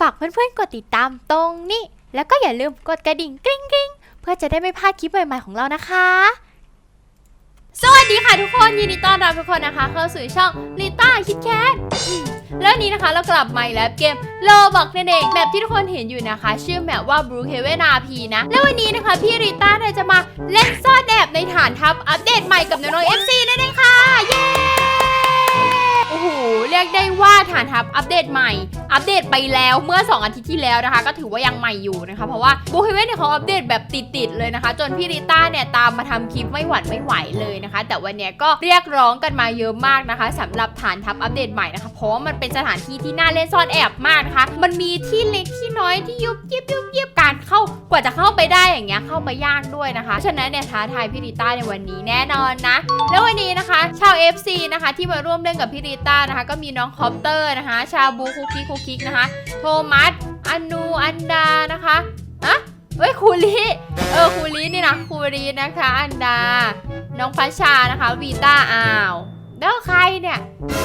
ฝากเพื่อนๆกดติดตามตรงนี้ แล้วก็อย่าลืมกดกระดิ่งกริ๊งกริ๊งเพื่อจะได้ไม่พลาดคลิปใหม่ๆของเรานะคะ สวัสดีค่ะทุกคนยินดีต้อนรับทุกคนนะคะ เข้าสู่ช่องลิต้าคิดแคทแล้วนี้นะคะเรากลับมาอีกแล้วเกมโลบอกนั่นเองแบบที่ทุกคนเห็นอยู่นะคะ ชื่อแมปว่า Blue Heaven RP นะ แล้ววันนี้นะคะ พี่ริต้าเนี่ยจะมาเล่นซ่อนแอบในฐานทัพอัปเดตใหม่กับน้องๆ FC นั่นเองค่ะ เย้ อ้โหเรียกได้ว่าฐานทัพอัปเดตใหม่ อัปเดตไปแล้วเมื่อ 2 อาทิตย์ที่แล้วนะคะ ก็ถือว่ายังใหม่อยู่นะคะเพราะว่าบูเฮเว่นเนี่ยเขาอัปเดตแบบติดๆเลยนะคะ จนพี่ริต้าเนี่ยตามมาทำคลิปไม่หวั่นไม่ไหวเลยนะคะ แต่วันเนี้ยก็เรียกร้องกันมาเยอะมากนะคะสำหรับฐานทัพอัปเดตใหม่นะคะเพราะว่ามันเป็นสถานที่ที่น่าเล่นซ่อนแอบมากนะคะ มันมีที่เล็กที่น้อยที่ยุบยิบยุบยิบการเข้ากว่าจะเข้าไปได้อย่างเงี้ยเข้ามายากด้วยนะคะเพราะฉะนั้นเนี่ยท้าทายพี่ริต้าในวันนี้แน่นอนนะ แล้ววันนี้นะคะ ชาว FC นะคะ ที่มาร่วมเล่นกับพี่ริต้านะคะ ก็มีน้องคอปเตอร์นะคะ ชาบูคุกคิกคุกคิกนะคะ โทมัสอนูอันดานะคะอะเอ้ยคูลีเออคูลีนี่นะคูลีนะคะ อันดา น้องพัชชานะคะวีต้าอ้าว แล้วใครเนี่ย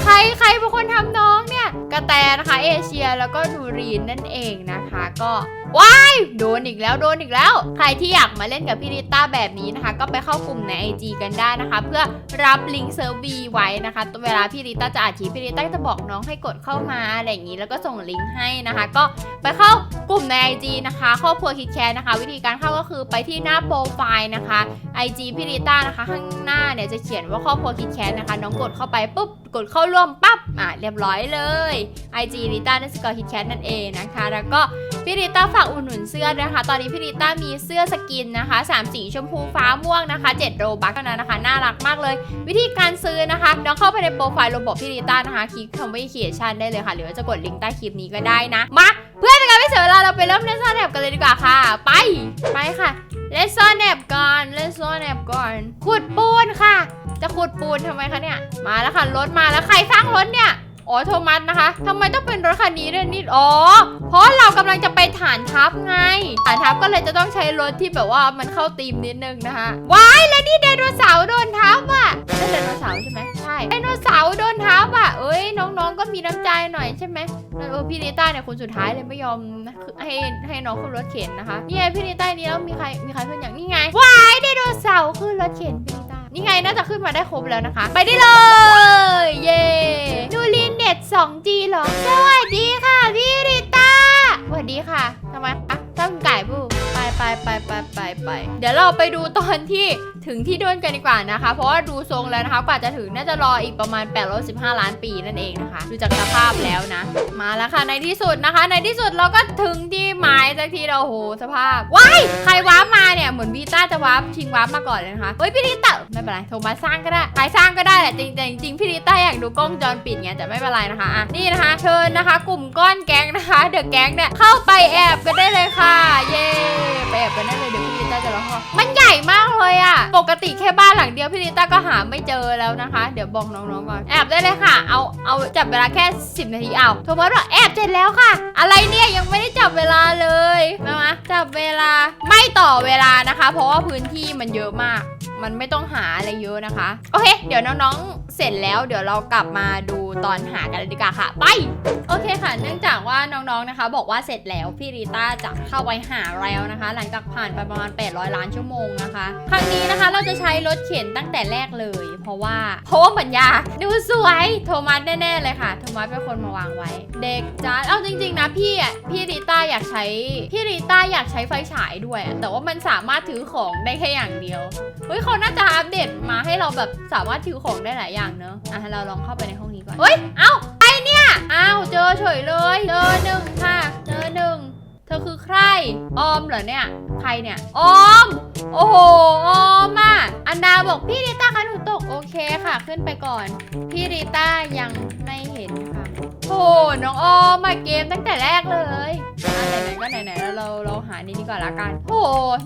ใครใครเป็นคนทำน้องเนี่ย กระแตนะคะเอเชียแล้วก็นูรีนนั่นเองนะคะ ก็ ว้ายโดนอีกแล้วโดนอีกแล้ว ใครที่อยากมาเล่นกับพี่ริต้าแบบนี้นะคะ ก็ไปเข้ากลุ่มใน IG กันได้นะคะ เพื่อรับลิงก์เซิร์ฟวีไว้นะคะเวลาพี่ริต้าจะอัดคลิปพี่ริต้าจะบอกน้องให้กดเข้ามาอะไรอย่างนี้แล้วก็ส่งลิงก์ให้นะคะ ก็ไปเข้ากลุ่มใน IG นะคะครอบครัวคิดแคร์นะคะ วิธีการเข้าก็คือไปที่หน้าโปรไฟล์นะคะ IG พี่ริต้านะคะ ข้างหน้าเนี่ยจะเขียนว่าครอบครัวคิดแคร์นะคะ น้องกดเข้าไปปุ๊บกดเข้าร่วมปั๊บ อะ เรียบร้อยเลย IG ริต้านัสกอร์คิดแคทนั่นเองนะคะ แล้วก็พี่ริต้าฝากอุดหนุนเสื้อนะคะ ตอนนี้พี่ริต้ามีเสื้อสกินนะคะ3สีชมพูฟ้าม่วงนะคะ7โรบัคเท่านั้นนะคะ น่ารักมากเลย วิธีการซื้อนะคะน้องเข้าไปในโปรไฟล์โรบอทพี่ริต้านะคะคลิกคำว่าเขียนชันได้เลยค่ะ หรือว่าจะกดลิงก์ใต้คลิปนี้ก็ได้นะ มา เพื่อเป็นการไม่เสียเวลาเราไปเริ่มเล่นซ่อนแอบกันเลยดีกว่าค่ะ ไป ไปค่ะเล่นซ่อนแอบก่อนเล่นซ่อนแอบก่อนขุดปูนค่ะ จะขุดปูนทำไมคะเนี่ย มาแล้วค่ะรถมาแล้วใครสร้างรถเนี่ยอ๋อโทมัสนะคะทำไมต้องเป็นรถคันนี้ด้วยนี่อ๋อ เพราะเรากำลังจะไปฐานทัพไง ฐานทัพก็เลยจะต้องใช้รถที่แบบว่ามันเข้าธีมนิดนึงนะคะ ว้ายแล้วนี่ไดโนเสาร์โดนทับอะใช่ไดโนเสาร์ใช่ไหมใช่ไดโนเสาร์โดนทับอะเอ้ยน้องๆก็มีน้ำใจหน่อยใช่ไหมเออพี่นิต้าเนี่ยคนสุดท้ายเลยไม่ยอมให้ให้น้องขึ้นรถเข็นนะคะนี่ไงพี่นิต้านี่แล้วมีใครมีใครขึ้นอย่างนี่ไงว้ายไดโนเสาร์ขึ้นรถเข็นพี่ นี่ไงน่าจะขึ้นมาได้ครบแล้วนะคะ ไปได้เลย เย้นูลินเน็ต 2G เหรอ สวัสดีค่ะพี่ริต้าสวัสดีค่ะทำไมอะตั้งไก่บูไปไปไปไปไปไปเดี๋ยวเราไปดูตอนที่ถึงที่ด้วนกันดีกว่านะคะ เพราะว่าดูทรงแล้วนะคะ กว่าจะถึงน่าจะรออีกประมาณ815ล้านปีนั่นเองนะคะ ดูจากสภาพแล้วนะ มาแล้วค่ะในที่สุดนะคะ ในที่สุดเราก็ถึงที่หมายสักทีเราโหสภาพว้ายใครวาร์ปมาเนี่ยเหมือนวีต้าจะวาร์ปชิงวาร์ปมาก่อนเลยนะคะเฮ้ยพี่ริต้าไม่เป็นไรโทรมาสร้างก็ได้ใครสร้างก็ได้แหละจริงจริงพี่ริต้าอยากดูกล้องจรปิดไงแต่ไม่เป็นไรนะคะอะนี่นะคะเชิญนะคะ กลุ่มก้อนแก๊งนะคะเดอะแก๊งเนี่ยเข้าไปแอบกันได้เลยค่ะ เย้ไปแอบกันได้เลยเดี๋ยวพี่ริต้าจะร้องมันใหญ่มากเลยอะปกติแค่บ้านหลังเดียวพี่ลิต้าก็หาไม่เจอแล้วนะคะ เดี๋ยวบอกน้องๆก่อนแอบได้เลยค่ะ เอาเอาจับเวลาแค่ 10 นาทีเอาโทมัสบอกแอบเสร็จแล้วค่ะ อะไรเนี่ยยังไม่ได้จับเวลาเลยมามาจับเวลาไม่ต่อเวลานะคะ เพราะว่าพื้นที่มันเยอะมากมันไม่ต้องหาอะไรเยอะนะคะ โอเค เดี๋ยวน้องๆ เสร็จแล้วเดี๋ยวเรากลับมาดูตอนหากันเลยดีกว่าค่ะ ไป โอเคค่ะ เนื่องจากว่าน้องๆ นะคะ บอกว่าเสร็จแล้วพี่ริต้าจะเข้าไปหาแล้วนะคะ หลังจากผ่านไปประมาณ 800 ล้านชั่วโมงนะคะ ครั้งนี้นะคะเราจะใช้รถเข็นตั้งแต่แรกเลย เพราะว่าเพราะว่ามันยากดูสวยโทมัสแน่ๆเลยค่ะ โทมัสเป็นคนมาวางไว้ เด็กจ้าเอาจริง ๆ นะพี่อะพี่ริต้าอยากใช้พี่ริต้าอยากใช้ไฟฉายด้วย แต่ว่ามันสามารถถือของได้แค่อย่างเดียวเฮ้ยเขาน่าจะอัปเดตมาให้เราแบบสามารถถือของได้หลายอย่างเนอะอะเราลองเข้าไปในห้องนี้ก่อนเฮ้ยเอ้าไอเนี่ยเอ้าเจอเฉยเลยเจอหนึ่งค่ะเจอหนึ่งเธอคือใครออมเหรอเนี่ย ใครเนี่ยออม โอ้โหออมอะอันดาบอกพี่ริต้าคะหนูตกโอเคค่ะ ขึ้นไปก่อน พี่ริต้ายังไม่เห็นค่ะ โอ้น้องออมมาเกมตั้งแต่แรกเลยอะไหนๆก็ไหนๆแล้วเราเราหานี่ดีกว่าละกันโอ้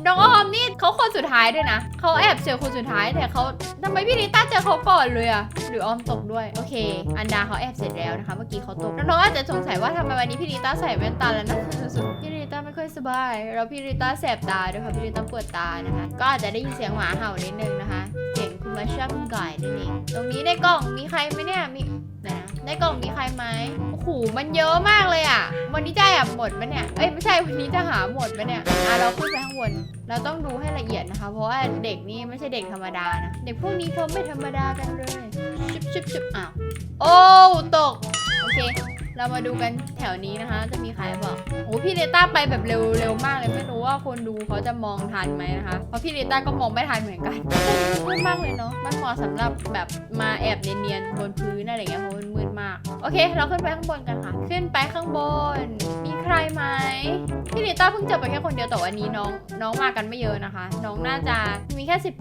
น้องออมนี่เขาคนสุดท้ายด้วยนะเขาแอบเจอคนสุดท้ายแต่เขาทำไมพี่ริต้าเจอเขาก่อนเลยอะหรือออมตกด้วยโอเค อันดาเขาแอบเสร็จแล้วนะคะ เมื่อกี้เขาตกน้องๆอาจจะสงสัยว่าทำไมวันนี้พี่ริต้าใส่แว่นตาแล้วนะสุดๆพี่ริต้าไม่ค่อยสบายแล้วพี่ริต้าแสบตาด้วยค่ะพี่ริต้าปวดตานะคะ ก็อาจจะได้ยินเสียงหมาเห่านิดนึงนะคะเสียงคุณมาชาคุณก่อยนั่นเองตรงนี้ในกล่องมีใครไหมเนี่ยมีไหนนะ ในกล่องมีใครไหมโอ้โห มันเยอะมากเลยอะ วันนี้จะแอบหมดปะเนี่ย เอ้ย ไม่ใช่ วันนี้จะหาหมดปะเนี่ย อะ เราขึ้นไปข้างบน เราต้องดูให้ละเอียดนะคะ เพราะว่าเด็กนี่ไม่ใช่เด็กธรรมดานะ เด็กพวกนี้เขาไม่ธรรมดากันเลย ชุบชุบชุบอ้าว โอ้ ตก โอเค เรามาดูกันแถวนี้นะคะ จะมีใครบอกโอ้พี่เดต้าไปแบบเร็วเร็วมากเลยไม่รู้ว่าคนดูเขาจะมองทันไหมนะคะ เพราะพี่เดต้าก็มองไม่ทันเหมือนกันมืดมากเลยเนาะมันเหมาะสำหรับแบบมาแอบเนียนๆบนพื้นอะไรเงี้ยเพราะมันมืดมาก โอเค เราขึ้นไปข้างบนกันค่ะ ขึ้นไปข้างบน มีใครไหมพี่เดต้าเพิ่งเจอไปแค่คนเดียวแต่วันนี้น้องน้องมากันไม่เยอะนะคะ น้องน่าจะมีแค่10 12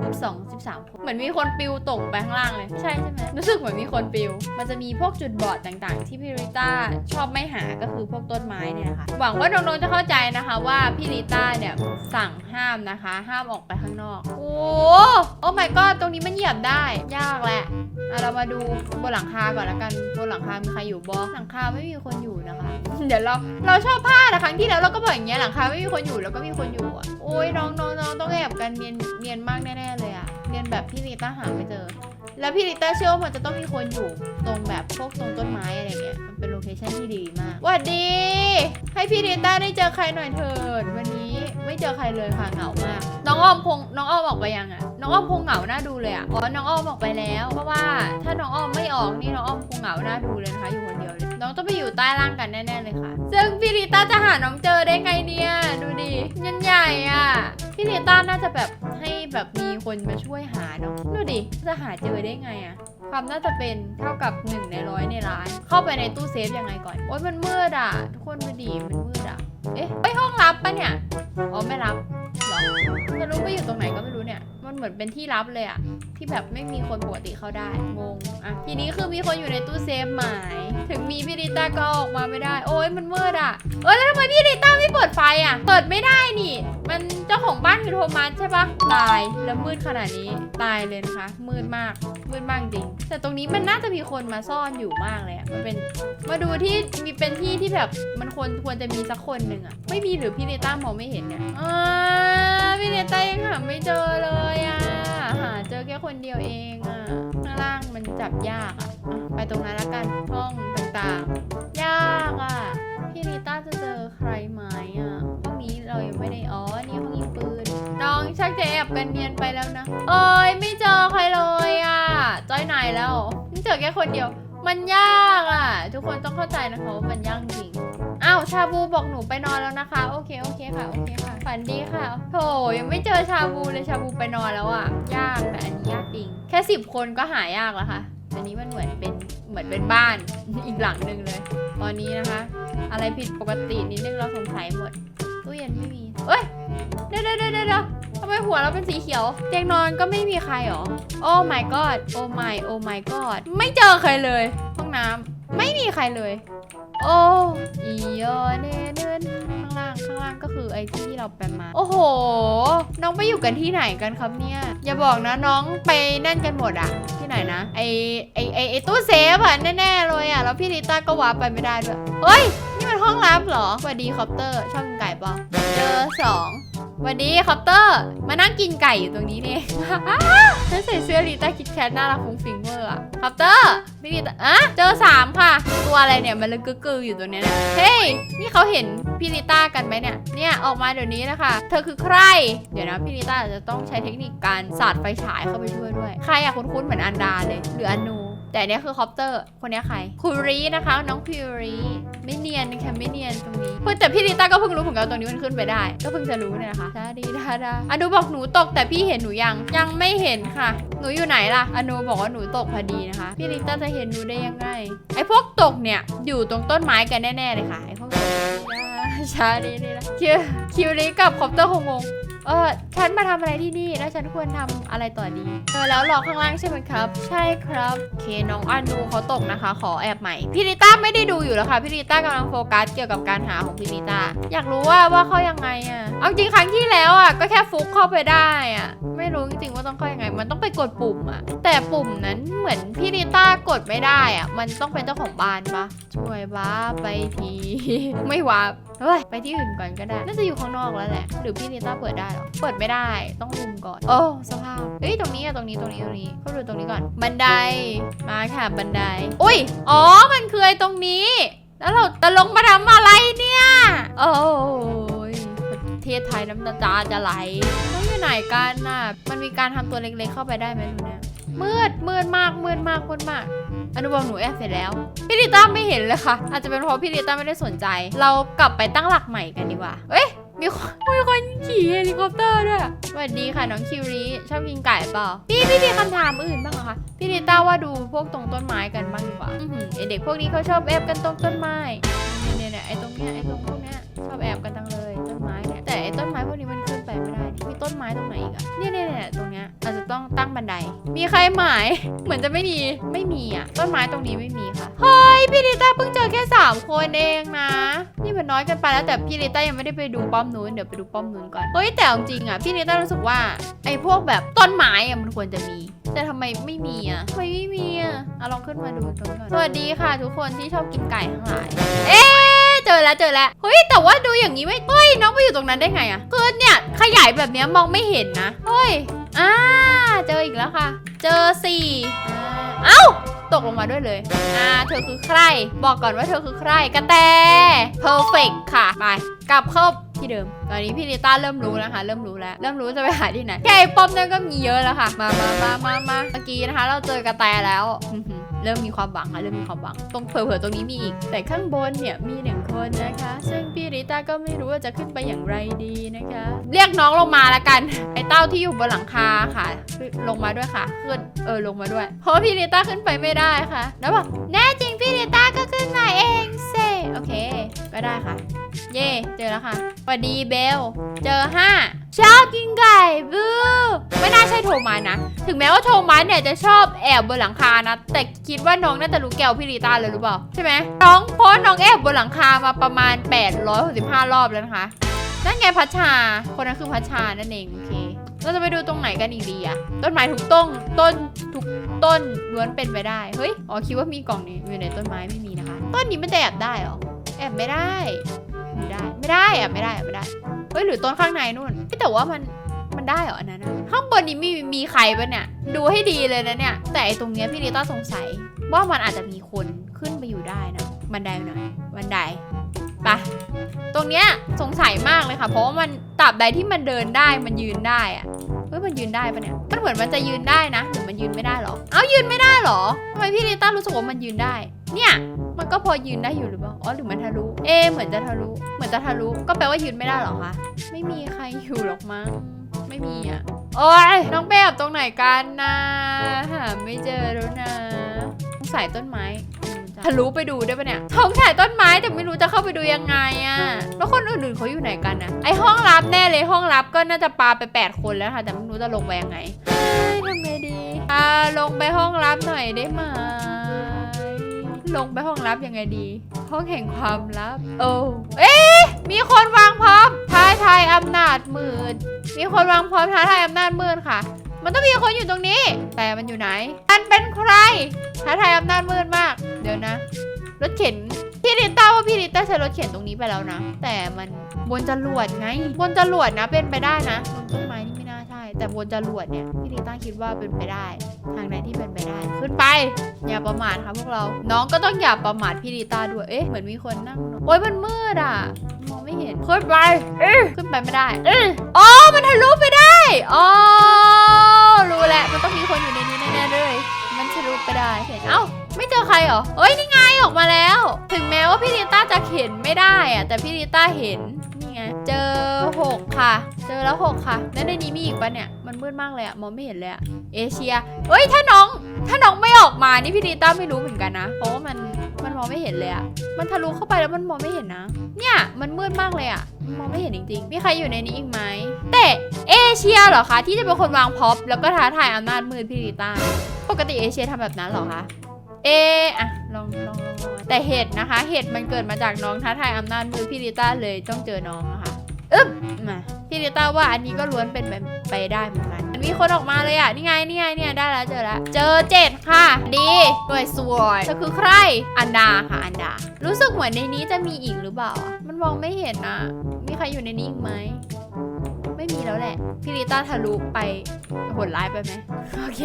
13คนเหมือนมีคนปิวตกไปข้างล่างเลยใช่ใช่ไหมรู้สึกเหมือนมีคนปิว มันจะมีพวกจุดบอดต่างๆ ที่พี่ริต้าชอบไม่หาก็คือพวกต้นไม้เนี่ยนะคะหวังว่าน้องๆจะเข้าใจนะคะว่าพี่ริต้าเนี่ยสั่งห้ามนะคะ ห้ามออกไปข้างนอก โอ้โอ้ my god ตรงนี้มันเหยียบได้ ยากแหละอะเรามาดูบนหลังคาก่อนละกันบนหลังคามีใครอยู่บอหลังคาไม่มีคนอยู่นะคะ เดี๋ยวเราเราชอบพลาดอะครั้งที่แล้วเราก็บอกอย่างเงี้ยหลังคาไม่มีคนอยู่แล้วก็มีคนอยู่อะโอ้ยน้องน้องน้องต้องแอบกันเนียนเนียนมากแน่ๆเลยอะเนียนแบบพี่ลิต้าหาไม่เจอ แล้วพี่ลิต้าเชื่อว่ามันจะต้องมีคนอยู่ตรงแบบพวกตรงต้นไม้อะไรเงี้ย เคชันที่ดีมากหวัดดี ให้พี่ลิต้าได้เจอใครหน่อยเถิดวันนี้ไม่เจอใครเลยค่ะเหงามาก น้องอ้อมพงน้องอ้อมออกไปยังอะน้องอ้อมคงเหงาหน้าดูเลยอะอ๋อน้องอ้อมออกไปแล้ว เพราะว่าถ้าน้องอ้อมไม่ออกนี่น้องอ้อมคงเหงาหน้าดูเลยนะคะอยู่คนเดียวเลยน้องต้องไปอยู่ใต้ล่างกันแน่ๆเลยค่ะ ซึ่งพี่ลิต้าจะหาน้องเจอได้ไงเนี่ยดูดิยันใหญ่อะพี่ลิต้าน่าจะแบบให้แบบมีคนมาช่วยหาเนาะดูดิจะหาเจอได้ไงอะความน่าจะเป็นเท่ากับ1ในร้อยในร้าน เข้าไปในตู้เซฟยังไงก่อน โอ๊ยมันมืดอะ ทุกคนดูดิมันมืดอะ เอ๊ะไปห้องลับปะเนี่ย อ๋อไม่รับหรอไม่รู้ไปอยู่ตรงไหนก็ไม่รู้เนี่ย มันเหมือนเป็นที่ลับเลยอะ ที่แบบไม่มีคนปกติเข้าได้ งง อะ ทีนี้คือมีคนอยู่ในตู้เซฟหมายถึงมีพี่ริต้าก็ออกมาไม่ได้ โอ้ยมันมืดอะ เอ้แล้วทำไมพี่ริต้าไม่เปิดไฟอะ เปิดไม่ได้นี่ มันเจ้าของบ้านคือโทมัสใช่ปะตาย แล้วมืดขนาดนี้ ตายเลยนะคะ มืดมาก มืดมากจริงแต่ตรงนี้มันน่าจะมีคนมาซ่อนอยู่มากเลยอะมันเป็น มาดูที่มีเป็นที่ที่แบบมันควรควรจะมีสักคนหนึ่งอะไม่มีหรือพี่เนต้ามองไม่เห็นเนี่ยอ่าพี่เนต้ายังหาไม่เจอเลยอะหาเจอแค่คนเดียวเองอะข้างล่างมันจับยากอะอะไปตรงนั้นละกันห้องต่างๆ ยากอะพี่เนต้าจะเจอใครไหมอะห้องนี้เรายังไม่ได้อ๋อนี่ห้องยิงปืนน้อง ชักจะแอบกันเนียนไปแล้วนะ เอ้ยไม่เจอใครเลยอะจ้อยไหนแล้วนี่เจอแค่คนเดียว มันยากอะ ทุกคนต้องเข้าใจนะคะว่ามันยากจริงอ้าวชาบูบอกหนูไปนอนแล้วนะคะ โอเคโอเคค่ะโอเคค่ะฝันดีค่ะโถยังไม่เจอชาบูเลยชาบูไปนอนแล้วอะยากแต่อันนี้ยากจริง แค่สิบคนก็หายากแล้วค่ะอันนี้มันเหมือนเป็นเหมือนเป็นบ้านอีกหลังหนึ่งเลย ตอนนี้นะคะ อะไรผิดปกตินิดนึงเราสงสัยหมดตู้เย็นไม่มีเอ้ยเดี๋ยวเดี๋ยวเดี๋ยวเดี๋ยว ทำไมหัวเราเป็นสีเขียว เตียงนอนก็ไม่มีใครหรอ โอ้ my god โอ้ my โอ้ my god ไม่เจอใครเลยห้องน้ำไม่มีใครเลย โอ้อีโอเนเดินข้างล่างข้างล่างก็คือไอ้ที่เราไปมา โอ้โห น้องไปอยู่กันที่ไหนกันครับเนี่ย อย่าบอกนะน้องไปนั่นกันหมดอะที่ไหนนะไอไอไอไอตู้เซฟอะแน่ๆเลยอะแล้วพี่ลิต้าก็วาร์ปไปไม่ได้ด้วยเฮ้ย นี่มันห้องลับเหรอสวัสดีคอปเตอร์ชอบกินไก่ปะเจอสอง วัสดีคอปเตอร์ มานั่งกินไก่อยู่ตรงนี้นี่ฉันใส่เสื้อลิต้าคิดแคทน่ารักฟุ้งฟิงเวอร์อะคอปเตอร์พี่ลิต้าอะเจอสามค่ะ ตัวอะไรเนี่ยมันเลยกึกๆอยู่ตรงเนี้ยนะเฮ้ยนี่เขาเห็นพี่ลิต้ากันไหมเนี่ย เนี่ยออกมาเดี๋ยวนี้นะคะ เธอคือใคร เดี๋ยวนะพี่ลิต้าจจะต้องใช้เทคนิคการสาดไฟฉายเข้าไปช่วยด้วย ใครอะคุ้นๆเหมือนอันดาเลย หรืออันนู แต่อันเนี้ยคือคอปเตอร์ คนเนี้ยใครคูรีนะคะ น้องพิวรีไม่เนียนนะคะไม่เนียนตรงนี้เพิ่งแต่พี่ลิต้าก็เพิ่งรู้เหมือนกันว่าตรงนี้มันขึ้นไปได้ ก็เพิ่งจะรู้เนี่ยนะคะดาดีดาดาอนูบอกหนูตกแต่พี่เห็นหนูยังยังไม่เห็นค่ะ หนูอยู่ไหนล่ะอนูบอกว่าหนูตกพอดีนะคะ พี่ลิต้าจะเห็นหนูได้ยังไงไอ้พวกตกเนี่ยอยู่ตรงต้นไม้กันแน่ๆเลยค่ะไอ้พวกตกชาดีนี่นะคิวคิวรีกับคอปเตอร์คงงง เออฉันมาทำอะไรที่นี่แล้วฉันควรทำอะไรต่อดีเออแล้วรอข้างล่างใช่ไหมครับ ใช่ครับโอเคน้องอานูเขาตกนะคะ ขอแอบใหม่พี่ลิต้าไม่ได้ดูอยู่แล้วค่ะพี่ลิต้ากำลังโฟกัสเกี่ยวกับการหาของพี่ลิต้าอยากรู้ว่าว่าเขายังไงอะเอาจริงครั้งที่แล้วอะก็แค่ฟุกเข้าไปได้อะ รู้จริงๆว่าต้องเข้ายังไง มันต้องไปกดปุ่มอะแต่ปุ่มนั้นเหมือนพี่ริต้ากดไม่ได้อะมันต้องเป็นเจ้าของบ้านปะช่วยว้าไปทีไม่ว้าเฮ้ยไปที่อื่นก่อนก็ได้ น่าจะอยู่ข้างนอกแล้วแหละ หรือพี่ริต้าเปิดได้หรอ เปิดไม่ได้ ต้องลุมก่อน โอ้สภาพเอ้ย ตรงนี้อะตรงนี้ ตรงนี้ ตรงนี้เข้าดูตรงนี้ก่อน บันได มาค่ะ บันได อุ้ย อ๋อ มันคือไอ้ตรงนี้ แล้วเราจะลงมาทำอะไรเนี่ย โอ้ยประเทศไทยน้ำตาจะไหล ไหนกันน่ะ มันมีการทำตัวเล็กๆเข้าไปได้ไหมดูเนี่ย มืดมืดมากมืดมากมืดมากอนุบาลหนูแอบเสร็จแล้ว พี่ริต้าไม่เห็นเลยค่ะ อาจจะเป็นเพราะพี่ริต้าไม่ได้สนใจ เรากลับไปตั้งหลักใหม่กันดีกว่า เอ้ย มีคนมีคนขี่เฮลิคอปเตอร์ด้วยสวัสดีค่ะน้องคิวริชอบกินไก่เปล่า พี่พี่มีคำถามอื่นบ้างเหรอคะ พี่ริต้าว่าดูพวกตรงต้นไม้กันบ้างดีกว่าอือหือไอเด็กพวกนี้เขาชอบแอบกันตรงต้นไม้ เนี่ยเนี่ยไอ้ตรงเนี้ยไอ้ตรงพวกเนี้ยชอบแอบกันจังเลยต้นไม้เนี่ย แต่ไอต้นไม้พวกนี้มัน ต้นไม้ตรงไหนอีกอะเนี่ยเนี่ยเนี่ยตรงเนี้ยอาจจะต้องตั้งบันได มีใครหมาย เหมือนจะไม่มี ไม่มีอะต้นไม้ตรงนี้ไม่มีค่ะ เฮ้ย พี่ริต้าเพิ่งเจอแค่สามคนเองนะ นี่มันน้อยเกันไปแล้วแต่พี่ริต้ายังไม่ได้ไปดูป้อมนู้น เดี๋ยวไปดูป้อมนู้นก่อน เฮ้ย แต่เอาจริงอะพี่ริต้ารู้สึกว่าไอ้พวกแบบต้นไม้อะมันควรจะมีแต่ทำไมไม่มีอะทำไมไม่มีอะเอาลองขึ้นมาดูตรงนี้ก่อนสวัสดีค่ะทุกคนที่ชอบกินไก่ทั้งหลาย เอ๊ เจอแล้วเจอแล้วเฮ้ยแต่ว่าดูอย่างนี้ไม่เฮ้ยน้องไปอยู่ตรงนั้นได้ไงอะคือเนี่ยขยายแบบเนี้ยมองไม่เห็นนะเฮ้ยอ่าเจออีกแล้วค่ะ เจอสี่อ่าเอ้าตกลงมาด้วยเลย อ่า เธอคือใคร บอกก่อนว่าเธอคือใครกระแต perfect ค่ะ ไป กลับเข้าที่เดิม ตอนนี้พี่ลิต้าเริ่มรู้แล้วค่ะเริ่มรู้แล้ว เริ่มรู้จะไปหาที่ไหนแค่ไอ้ป้อมนั่นก็มีเยอะแล้วค่ะ มามามามามาเมื่อกี้นะคะ เราเจอกระแตแล้ว เริ่มมีความหวังค่ะเริ่มมีความหวังตรงเผลอๆตรงนี้มีอีก แต่ข้างบนเนี่ยมีหนึ่งคนนะคะ ซึ่งพี่ริต้าก็ไม่รู้ว่าจะขึ้นไปอย่างไรดีนะคะ เรียกน้องลงมาละกัน ไอ้เต้าที่อยู่บนหลังคาค่ะขึ้นลงมาด้วยค่ะขึ้นเออลงมาด้วย เพราะว่าพี่ริต้าขึ้นไปไม่ได้ค่ะ แล้วบอกแน่จริงพี่ริต้าก็ขึ้นมาเองเซโอเค ก็ได้ค่ะ เย่เจอแล้วค่ะสวัสดีเบล เจอห้า ชอบกินไก่บูไม่น่าใช่โทมัสนะ ถึงแม้ว่าโทมัสเนี่ยจะชอบแอบบนหลังคานะ แต่คิดว่าน้องน่าจะรู้แก้วพี่ริตาเลยหรือเปล่าใช่ไหมน้องเพราะน้องแอบบนหลังคามาประมาณ 865 รอบแล้วนะคะนั่นไงพัชชา คนนั้นคือพัชชานั่นเองโอเคเราจะไปดูตรงไหนกันอีกดีอะต้นไม้ทุกต้นต้นทุกต้นล้วนเป็นไปได้เฮ้ยอ๋อคิดว่ามีกล่องนี้อยู่ในต้นไม้ไม่มีนะคะ ต้นนี้มันจะแอบได้เหรอแอบไม่ได้ไม่ได้ ไม่ได้แอบไม่ได้แอบไม่ได้ เฮ้ยหรือต้นข้างในนู่นแต่ว่ามันมันได้เหรออันนั้นข้างบนนี้มีมีใครปะเนี่ย ดูให้ดีเลยนะเนี่ย แต่ไอตรงเนี้ยพี่ลิต้าสงสัย ว่ามันอาจจะมีคนขึ้นไปอยู่ได้นะบันไดหน่อยบันไดปะตรงเนี้ยสงสัยมากเลยค่ะ เพราะว่ามันตราบใดที่มันเดินได้มันยืนได้อะเฮ้ยมันยืนได้ปะเนี่ยมันเหมือนมันจะยืนได้นะหรือมันยืนไม่ได้หรอ เอ้ายืนไม่ได้หรอทำไมพี่ลิต้ารู้สึกว่ามันยืนได้ เนี่ย มันก็พอยืนได้อยู่หรือเปล่า อ๋อ หรือมันทะลุ เอะเหมือนจะทะลุ เหมือนจะทะลุ ก็แปลว่ายืนไม่ได้หรอคะ ไม่มีใครอยู่หรอกมั้ง ไม่มีอะ โอ้ยน้องแบบตรงไหนกันนะหาไม่เจอแล้วนะต้องใส่ต้นไม้ทะลุไปดูได้ปะเนี่ยท้องถ่ายต้นไม้แต่ไม่รู้จะเข้าไปดูยังไงอะแล้วคนอื่นๆเขาอยู่ไหนกันนะไอห้องลับแน่เลยห้องลับก็น่าจะปาไป 8 คนแล้วค่ะ แต่ไม่รู้จะลงไปยังไงทำไงดีอ่าลงไปห้องลับหน่อยได้ไหม ลงไปห้องลับยังไงดี ห้องแห่งความลับ โอ้เอ๊ะมีคนวางพร้อมท้าทายอำนาจมืด มีคนวางพร้อมท้าทายอำนาจมืดค่ะ มันต้องมีคนอยู่ตรงนี้ แต่มันอยู่ไหน มันเป็นใคร ท้าทายอำนาจมืดมาก เดี๋ยวนะ รถเข็น พี่ริต้าว่าพี่ริต้าใช้รถเข็นตรงนี้ไปแล้วนะ แต่มันบนจรวดไง บนจรวดนะเป็นไปได้นะบนต้นไม้นี่ แต่บนจรวดเนี่ยพี่ริต้าคิดว่าเป็นไปได้ ทางไหนที่เป็นไปได้ ขึ้นไป อย่าประมาทค่ะพวกเรา น้องก็ต้องอย่าประมาทพี่ริต้าด้วย เอ๊ะเหมือนมีคนนั่งนอนโอ๊ยมันมืดอะมองไม่เห็นขึ้นไปเอ๊ะขึ้นไปไม่ได้เอ๊ะอ๋อมันทะลุไปได้อ๋อรู้แล้วมันต้องมีคนอยู่ในนี้แน่ๆเลยมันทะลุไปได้เห็นเอ้าไม่เจอใครเหรอเอ้ยนี่ไงออกมาแล้ว ถึงแม้ว่าพี่ริต้าจะเห็นไม่ได้อะแต่พี่ริต้าเห็นนี่ไงเจอหกค่ะเจอแล้วหกค่ะ แล้วในนี้มีอีกปะเนี่ย มันมืดมากเลยอะมองไม่เห็นเลยอะเอเชียเอ้ย ถ้าน้อง ถ้าน้องไม่ออกมา นี่พี่ริต้าไม่รู้เหมือนกันนะ เพราะว่ามัน มันมองไม่เห็นเลยอะมันทะลุเข้าไปแล้วมันมองไม่เห็นนะ เนี่ย มันมืดมากเลยอะมองไม่เห็นจริงๆ มีใครอยู่ในนี้อีกไหม แต่เอเชียเหรอคะ ที่จะเป็นคนวางพ็อปแล้วก็ท้าทายอำนาจมืดพี่ริต้า ปกติเอเชียทำแบบนั้นเหรอคะ เออะลองลองลองแต่เหตุนะคะ เหตุมันเกิดมาจากน้องท้าทายอำนาจมือพี่ลิต้าเลยต้องเจอน้องนะคะ อึ๊บมาพี่ลิต้าว่าอันนี้ก็ล้วนเป็นไปไปได้เหมือนกันมีคนออกมาเลยอะนี่ไงนี่ไงเนี่ยได้แล้วเจอแล้วเจอเจ็ดค่ะ ดีหน่วยสวยเธอคือใครอันดาค่ะอันดา รู้สึกเหมือนในนี้จะมีอีกหรือเปล่า มันมองไม่เห็นอะมีใครอยู่ในนี้อีกไหมไม่มีแล้วแหละพี่ลิต้าทะลุไปโหดร้ายไปไหมโอเค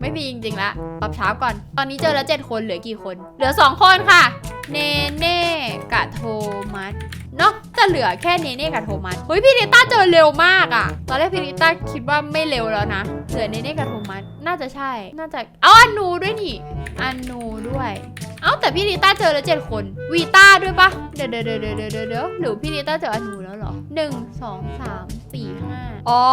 ไม่มีจริงๆละปรับเช้าก่อน ตอนนี้เจอแล้วเจ็ดคนเหลือกี่คน เหลือสองคนค่ะ เนเน่กับโทมัส จะเหลือแค่เนเน่กับโทมัสเฮ้ยพี่ลิต้าเจอเร็วมากอะตอนแรกพี่ลิต้าคิดว่าไม่เร็วแล้วนะเหลือเนเน่กับโทมัสน่าจะใช่ น่าจะเอาอันนูด้วยนี่อันนูด้วยเอ้าแต่พี่ลิต้าเจอแล้วเจ็ดคนวีต้าด้วยปะเดี๋ยวเดี๋ยวเดี๋ยวเดี๋ยวเดี๋ยวหรือพี่ลิต้าเจออันนูแล้วเหรอหนึ่งสองสามสี่ห้าอ๋อ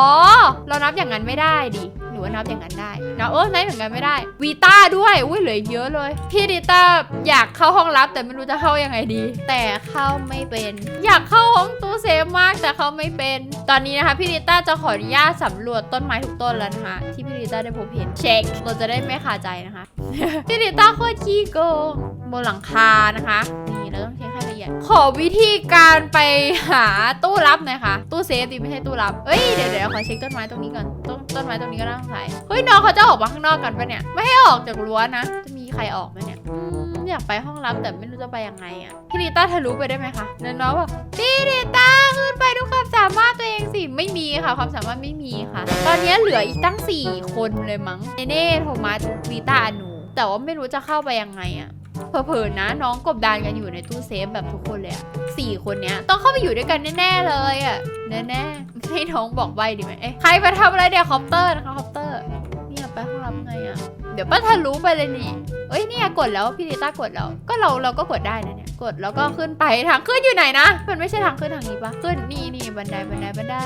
เรานับอย่างนั้นไม่ได้ดิ หนูว่านับอย่างนั้นได้นับเออนับอย่างนั้นไม่ได้วีต้าด้วยอุ้ยเหลือเยอะเลย พี่ลิต้าอยากเข้าห้องลับแต่ไม่รู้จะเข้ายังไงดี แต่เข้าไม่เป็น อยากเข้าห้องตู้เซฟมากแต่เข้าไม่เป็น ตอนนี้นะคะพี่ลิต้าจะขออนุญาตสำรวจต้นไม้ทุกต้นแล้วนะคะที่พี่ลิต้าได้พบเห็นเช็คเราจะได้ไม่ขาใจนะคะพี่ลิต้าโคตรขี้โกงบนหลังคานะคะนี่เราต้องเช็คให้ละเอียดขอวิธีการไปหาตู้ลับหน่อยค่ะ ตู้เซฟดิไม่ใช่ตู้ลับเอ้ยเดี๋ยวเดี๋ยวขอเช็คต้นไม้ตรงนี้ก่อน ต้นไม้ตรงนี้ก็น่างสัยเฮ้ยน้องเขาจะออกมาข้างนอกกันปะเนี่ย ไม่ให้ออกจากรั้วนะ จะมีใครออกไหมเนี่ยอยากไปห้องลับแต่ไม่รู้จะไปยังไงอะพี่ลิต้าทะลุไปได้ไหมคะเน้องบอกพี่ลิต้าขึ้นไปดูความสามารถตัวเองสิ ไม่มีค่ะ ความสามารถไม่มีค่ะ ตอนนี้เหลืออีกตั้ง 4 คนเลยมั้งเนเน่โทมัสวีต้าอนูแต่ว่าไม่รู้จะเข้าไปยังไงอะ เผลอๆนะ น้องกบดานกันอยู่ในตู้เซฟแบบทุกคนเลยอะสี่คนเนี้ยต้องเข้าไปอยู่ด้วยกันแน่ๆเลยอะแน่ๆให้น้องบอกใบดีไหมเอ๊ะใครไปทำอะไรเดี๋ยวคอปเตอร์นะคะคอปเตอร์เนี่ยไปห้องรับไงอะเดี๋ยวป้าทะลุไปเลยนี่เอ้ยเนี่ยกดแล้วพี่ดิต้ากดแล้วก็เราเราก็กดได้นะเนี่ยกดแล้วก็ขึ้นไปทางขึ้นอยู่ไหนนะ มันไม่ใช่ทางขึ้นทางนี้ปะขึ้นนี่นี่บันไดบันไดบันได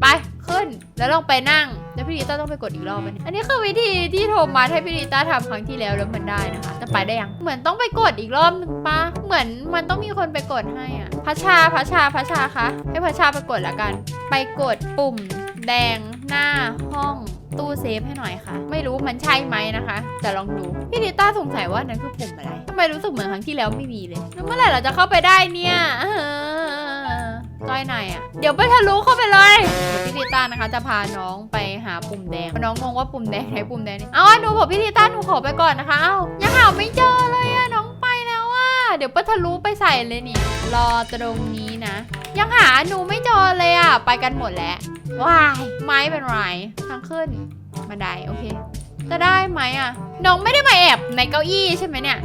ไป ขึ้น แล้วลองไปนั่ง แล้วพี่ดิต้าต้องไปกดอีกรอบอันนี้อันนี้คือวิธีที่โทมัสให้พี่ดิต้าทำครั้งที่แล้วแล้วมันได้นะคะจะไปได้ยัง เหมือนต้องไปกดอีกรอบนึงปะเหมือนมันต้องมีคนไปกดให้อะพัชชาพัชชาพัชชาคะ ให้พัชชาไปกดละกัน ไปกดปุ่มแดงหน้าห้องตู้เซฟให้หน่อยค่ะ ไม่รู้มันใช่ไหมนะคะ แต่ลองดู พี่ดิต้าสงสัยว่านั่นคือปุ่มอะไรทำไมรู้สึกเหมือนครั้งที่แล้วไม่มีเลย แล้วเมื่อไหร่เราจะเข้าไปได้เนี่ย เออก้อยไหนอะ เดี๋ยวไปทะลุเข้าไปเลยเดี๋ยวพี่ดิต้านะคะ จะพาน้องไปหาปุ่มแดง น้องงงว่าปุ่มแดงไหนปุ่มแดงนี่เอาหนูบอกพี่ดิต้าหนูขอไปก่อนนะคะ เอ้ายังหาไม่เจอเลยอะน้องไปแล้วอะเดี๋ยวไปทะลุไปใส่เลยนี่ รอตรงนี้นะ ยังหาหนูไม่เจอเลยอะไปกันหมดแล้ว ว้าย ไม้เป็นไร ทางขึ้นบันไดโอเค จะได้ไหมอะ น้องไม่ได้มาแอบในเก้าอี้ใช่ไหมเนี่ย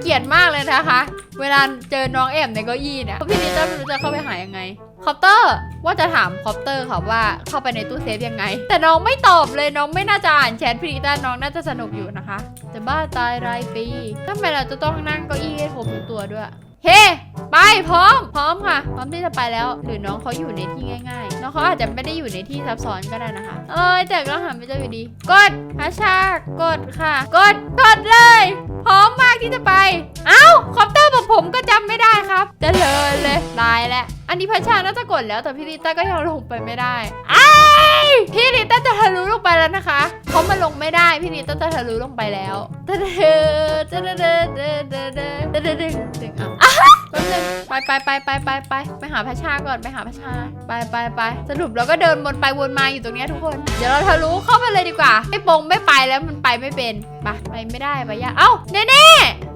เกลียดมากเลยนะคะ เวลาเจอน้องแอบในเก้าอี้เนี่ยพี่ลิต้าไม่รู้จะเข้าไปหายังไงคอปเตอร์ว่าจะถามคอปเตอร์ค่ะว่าเข้าไปในตู้เซฟยังไง แต่น้องไม่ตอบเลยน้องไม่น่าจะอ่านแชทพี่ลิต้าน้องน่าจะสนุกอยู่นะคะ จะบ้าตายรายปีทำไมเราจะต้องนั่งเก้าอี้ให้ครบทุกตัวด้วย เฮ้ไปพร้อม พร้อมค่ะ พร้อมที่จะไปแล้ว หรือน้องเขาอยู่ในที่ง่ายๆ น้องเขาอาจจะไม่ได้อยู่ในที่ซับซ้อนก็ได้นะคะ เอ้ยแต่ก็หาไม่เจออยู่ดี กดฮัชชากดค่ะ กด กดเลย พร้อมมากที่จะไป เอ้า คอปเตอร์บอกผมก็จำไม่ได้ครับเจะเลยเลยตายแล้ว อันนี้พัชชาน่าจะกดแล้วแต่พี่ลิต้าก็ยังลงไปไม่ได้อ้าพี่ลิต้าจะทะลุลงไปแล้วนะคะเขามาลงไม่ได้ พี่ลิต้าจะทะลุลงไปแล้ว ดเดเดเดเดเดเดเดเดเด้อเด้อเอาแป๊บนึงไปไปไปไปไปไปไปหาพระชาก่อนไปหาพระชา ไปไปไปสรุปเราก็เดินวนไปวนมาอยู่ตรงนี้ทุกคน เดี๋ยวเราทะลุเข้าไปเลยดีกว่าไอ้ปงไม่ไปแล้วมันไปไม่เป็นไปไปไม่ได้ไปยากเอ้าเน่เน่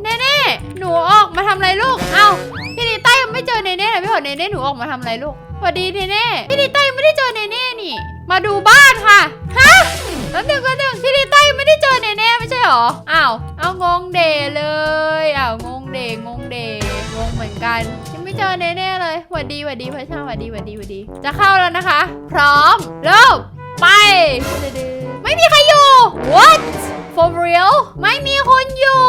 เน่เน่หนูออกมาทำอะไรลูกเอ้าพี่ดิต้ยังไม่เจอเน่เน่เลยพี่ขอดเน่เน่หนูออกมาทำอะไรลูกสวัสดีเน่เน่พี่ดิต้ยังไม่ได้เจอเน่เน่นี่ มาดูบ้านค่ะฮะแล้วหนึ่งก็หนึ่งพี่ดิต้ายังไม่ ได้เจอเนเน่ไม่ใช่หรอ อ้าว เอางงเดเลย อ้าวงงเดงงเดงงเหมือนกัน ยังไม่เจอเนเน่เลยหวัดดีหวัดดีพระเจ้าหวัดดีหวัดดีหวัดดี จะเข้าแล้วนะคะ พร้อมเริ่มไป ไม่มีใครอยู่ what for real ไม่มีคนอยู่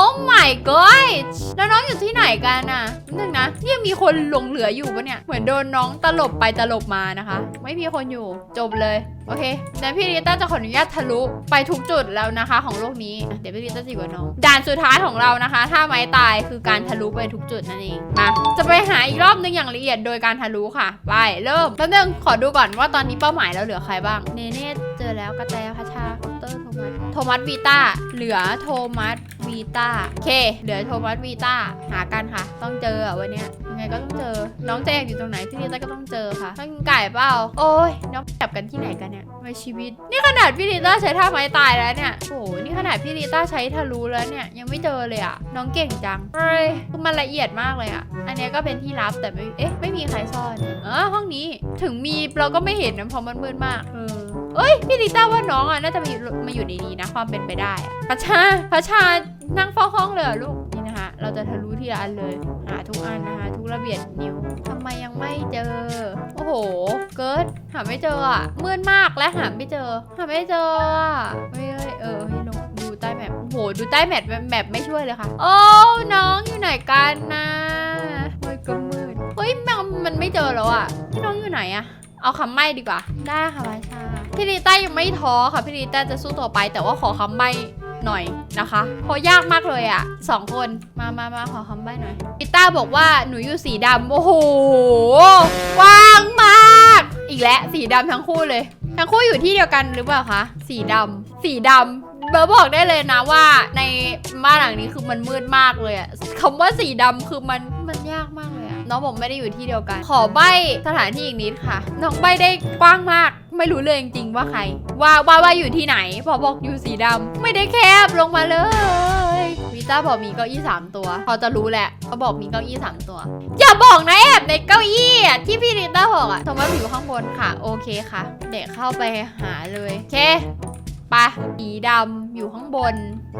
oh my god แล้วน้องอยู่ที่ไหนกันน่ะนึงนะยังมีคนหลงเหลืออยู่ปะเนี่ย เหมือนโดนน้องตลบไปตลบมานะคะ ไม่มีคนอยู่ จบเลย โอเคเดี๋ยวพี่ลิต้าจะขออนุญาตทะลุไปทุกจุดแล้วนะคะ ของโลกนี้ เดี๋ยวพี่ลิต้าจะอยู่กับน้อง ด่านสุดท้ายของเรานะคะ ถ้าไม้ตายคือการทะลุไปทุกจุดนั่นเองมาจะไปหาอีกรอบนึงอย่างละเอียดโดยการทะลุค่ะ ไป เริ่มแป๊บนึงขอดูก่อนว่าตอนนี้เป้าหมายเราเหลือใครบ้าง เนเน่เจอแล้วกระแตพัชชา เตอร์โทมัสโทมัสวีต้าเหลือโทมัสวีต้าโอเค เหลือโทมัสวีต้าหากันค่ะ ต้องเจออะวันเนี้ยยังไงก็ต้องเจอ น้องจะแอบอยู่ตรงไหนพี่ลิต้าก็ต้องเจอค่ะต้องกินไก่เปล่าโอ้ยน้องแอบกันที่ไหนกันเนี่ยไม่ชีวิต นี่ขนาดพี่ลิต้าใช้ท่าไม้ตายแล้วเนี่ยโอ้โหนี่ขนาดพี่ลิต้าใช้ทะลุแล้วเนี่ยยังไม่เจอเลยอะน้องเก่งจังเฮ้ยคือมันละเอียดมากเลยอะอันเนี้ยก็เป็นที่ลับแต่ไม่เอ๊ะไม่มีใครซ่อนเออห้องนี้ถึงมีเราก็ไม่เห็นนะเพราะมันมืดมากเออเอ้ยพี่ลิต้าว่าน้องอะน่าจะมาอยู่มาอยู่ในนี้นะ ความเป็นไปได้อะชาพัชชานั่งเฝ้าห้องเลยเหรอลูกนี่นะคะ เราจะทะลุทีละอันเลยหาทุกอันนะคะ ทุกระเบียดนิ้วทำไมยังไม่เจอ โอ้โห เกิดหาไม่เจออะมืดมากและหาไม่เจอ หาไม่เจออ่เฮ้ยเออให้ลงดูใต้แมปโอ้โหดูใต้แมปแมปไม่ช่วยเลยค่ะ โอ้น้องอยู่ไหนกันนะเฮ้ยก็มืดเฮ้ยมันมันไม่เจอแล้วอะพี่น้องอยู่ไหนอะ เอาคำใบ้ดีกว่า ได้ค่ะพัชชา พี่ลิต้ายังไม่ท้อค่ะพี่ลิต้าจะสู้ต่อไป แต่ว่าขอคำใบ้หน่อยนะคะเพราะยากมากเลยอะสองคนมามามาขอคำใบ้หน่อยลิต้าบอกว่าหนูอยู่สีดำโอ้โหกว้างมาก อีกแล้วสีดำทั้งคู่เลย ทั้งคู่อยู่ที่เดียวกันหรือเปล่าคะสีดำสีดำเบอร์บอกได้เลยนะว่าในบ้านหลังนี้คือมันมืดมากเลยอะคำว่าสีดำคือมันมันยากมากเลยอะ น้องผมไม่ได้อยู่ที่เดียวกัน ขอใบสถานที่อีกนิดค่ะ น้องใบได้กว้างมาก ไม่รู้เลยจริงๆว่าใคร ว่าว่าว่าอยู่ที่ไหน พอบอกอยู่สีดำไม่ได้แคบลงมาเลยวิต้าบอกมีเก้าอี้สามตัว พอจะรู้แหละเขาบอกมีเก้าอี้สามตัว อย่าบอกนะแอบในเก้าอี้ที่พี่ลิต้าบอกอะทมัสอยู่ข้างบนค่ะ โอเคค่ะ เด็กเข้าไปหาเลยโอเค ปะสีดำอยู่ข้างบน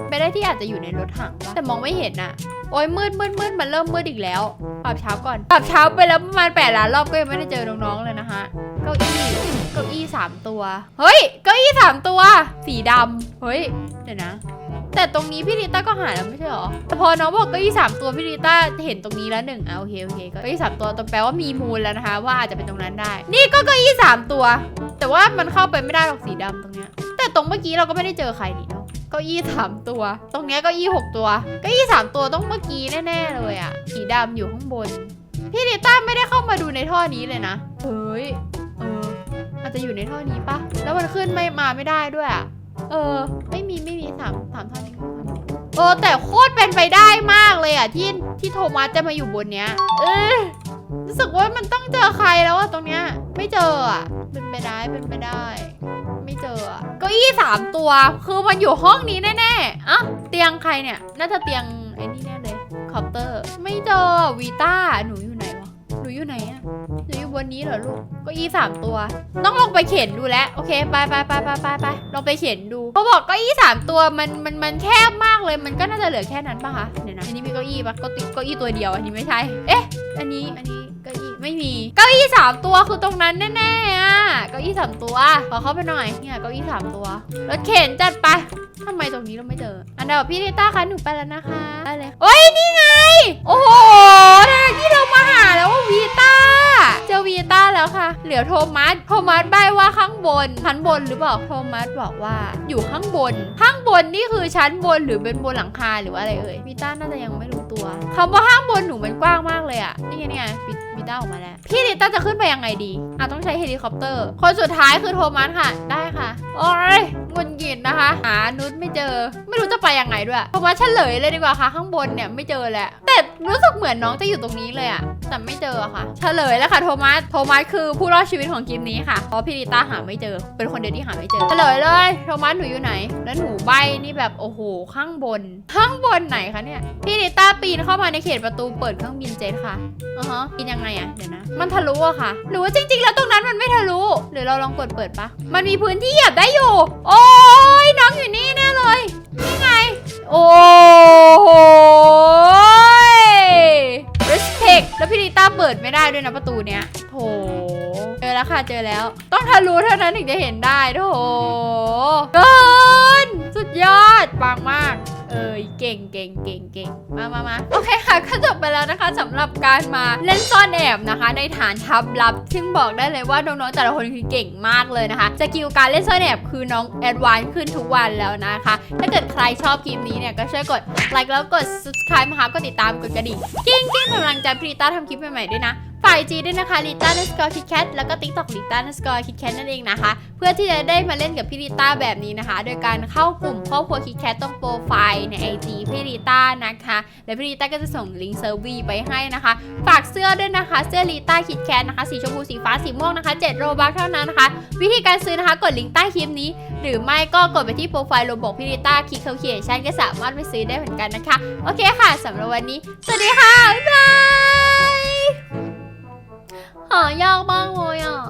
ไปได้ที่อาจจะอยู่ในรถถังปะแต่มองไม่เห็นอะโอ้ยมืดมืดมืดมันเริ่มมืดอีกแล้วปรับเช้าก่อนปรับเช้าไปแล้วประมาณแปดล้านรอบก็ยังไม่ได้เจอน้องๆเลยนะคะเก้าอี้เก้าอี้สามตัว เฮ้ย เก้าอี้สามตัว สีดำเฮ้ย เดี๋ยวนะ แต่ตรงนี้พี่ลิต้าก็หาแล้วไม่ใช่หรอแต่พอน้องบอกเก้าอี้สามตัวพี่ลิต้าเห็นตรงนี้แล้วหนึ่งอะโอเคโอเคเก้าอี้สามตัวตรงแปลว่ามีมูลแล้วนะคะ ว่าอาจจะเป็นตรงนั้นได้ นี่ก็เก้าอี้สามตัว แต่ว่ามันเข้าไปไม่ได้หรอกสีดำตรงเนี้ย แต่ตรงเมื่อกี้เราก็ไม่ได้เจอใครนี่เนาะเก้าอี้สามตัว ตรงเนี้ยเก้าอี้หกตัวเก้าอี้สามตัวต้องเมื่อกี้แน่ๆเลยอะสีดำอยู่ข้างบน พี่ลิต้าไม่ได้เข้ามาดูในท่อนี้เลยนะเฮ้ยเอออาจจะอยู่ในท่อนี้ปะแล้วมันขึ้นไม่มาไม่ได้ด้วยอะเออามท่อนี้เออแต่โคตรเป็นไปได้มากเลยอะที่ที่โทมัสจะมาอยู่บนเนี้ย เออรู้สึกว่ามันต้องเจอใครแล้วอะตรงเนี้ย ไม่เจออะเป็นไปได้เป็นไปได้ ไม่เจออะเก้าอี้สามตัว คือมันอยู่ห้องนี้แน่ๆอะเตียงใครเนี่ย น่าจะเตียงไอ้นี่แน่เลยคอปเตอร์ ไม่เจอวีต้าหนูอยู่ไหนวะหนูอยู่ไหนอะ บนนี้เหรอลูกเก็อี้สามตัว ต้องลงไปเข็นดูแลโอเคไปไปไปไปไปไปลงไปเข็นดูเขาบอกเก้าอี้สามตัวมันมันมันแคบมากเลยมันก็น่าจะเหลือแค่นั้นปะคะเดี๋ยวนะอันนี้มีเก้าอี้ปะเก็ติเก้าอี้ตัวเดียวอันนี้ไม่ใช่ เอ๊ะ อันนี้อันนี้เก้าอี้ไม่มีเก้าอี้สามตัวคือตรงนั้นแน่ๆอะเก้าอี้สามตัวขอเข้าไปหน่อยเนี่ยเก้าอี้สามตัวรถเข็นจัดไปทำไมตรงนี้เราไม่เจอ อันเดยวพี่ลิต้าคะหนูไปแล้วนะคะได้เลยโอ้ยนี่ไง โอ้โหที่เรามาหาแล้วว่าวีต เจอวีต้าแล้วค่ะ เหลือโทมัส โทมัสใบว่าข้างบนชั้นบนหรือเปล่าโทมัสบอกว่าอยู่ข้างบน ข้างบนนี่คือชั้นบนหรือเป็นบนหลังคาหรือว่าอะไรเอ่ยวีต้าน่าจะยังไม่รู้ตัวคำว่าข้างบนหนูมันกว้างมากเลยอะนี่ไงนี่ไง้าออกมาแล้ว พี่ลิต้าจะขึ้นไปยังไงดีอะต้องใช้เฮลิคอปเตอร์ คนสุดท้ายคือโทมัสค่ะ ได้ค่ะ โอ้ยงุนหงิดนะคะ หานุชไม่เจอ ไม่รู้จะไปยังไงด้วยโทมัสเฉลยเลยดีกว่าค่ะ ข้างบนเนี่ยไม่เจอแหละแต่รู้สึกเหมือนน้องจะอยู่ตรงนี้เลยอะแต่ไม่เจออะค่ะ เฉลยแล้วค่ะโทมัส โทมัสคือผู้รอดชีวิตของคลิปนี้ค่ะ เพราะพี่ลิต้าหาไม่เจอ เป็นคนเดียวที่หาไม่เจอ เฉลยเลย โทมัสหนูอยู่ไหน แล้วหนูใบนี่แบบโอ้โหข้างบน ข้างบนไหนคะเนี่ย พี่ลิต้าปีนเข้ามาในเขตประตูเปิดเครื่องบินเจ็ตค่ะ อือฮะปีนยังไงอะเดี๋ยวนะ มันทะลุอะค่ะ หรือว่าจริง ๆ แล้วตรงนั้นมันไม่ทะลุ หรือเราลองกดเปิดปะมันมีพื้นที่เหยียบได้อยู่ โอ้ยน้องอยู่นี่แน่เลยนี่ไง โอ้โห respect แล้วพี่ลิต้าเปิดไม่ได้ด้วยนะประตูเนี้ยโถเจอแล้วค่ะเจอแล้ว ต้องทะลุเท่านั้นถึงจะเห็นได้โถเกินสุดยอดปังมาก เอ้ยเก่งเก่งเก่งเก่งมามามาโอเคค่ะก็จบไปแล้วนะคะสำหรับการมาเล่นซ่อนแอบนะคะ ในฐานทัพลับ ซึ่งบอกได้เลยว่าน้องๆแต่ละคนคือเก่งมากเลยนะคะสกิลการเล่นซ่อนแอบคือน้องแอดวานซ์ขึ้นทุกวันแล้วนะคะ ถ้าเกิดใครชอบคลิปนี้เนี่ยก็ช่วยกดไลค์แล้วกด subscribe นะคะกดติดตามกดกระดิ่งกิ้งกิ้งเป็นกำลังใจพรีต้าทำคลิปใหม่ๆด้วยนะ ฝ่ายจีด้วยนะคะลิต้า n นสกอร์คิดแคทแล้วก็ TikTok ลิต้า n นสกอร์คิดแคทนั่นเองนะคะ เพื่อที่จะได้มาเล่นกับพี่ลิต้าแบบนี้นะคะ โดยการเข้ากลุ่มครอบครัวคิดแคทตรงโปรไฟล์ใน IG พี่ลิต้านะคะ แล้วพี่ลิต้าก็จะส่งลิงก์เซอร์วีไปให้นะคะ ฝากเสื้อด้วยนะคะ เสื้อลิต้าคิดแคทนะคะสีชมพูสีฟ้าสีม่วงนะคะ7โรบัคเท่านั้นนะคะ วิธีการซื้อนะคะกดลิงก์ใต้คลิปนี้ หรือไม่ก็กดไปที่โปรไฟล์โรบอกพี่ลิต้าคลิกเขาเขียนชันก็สามารถไปซื้อได้เหมือนกันนะคะ โอเคค่ะสำหรับวันนี้ สวัสดีค่ะ บ๊ายบาย หายากมากเลยอะ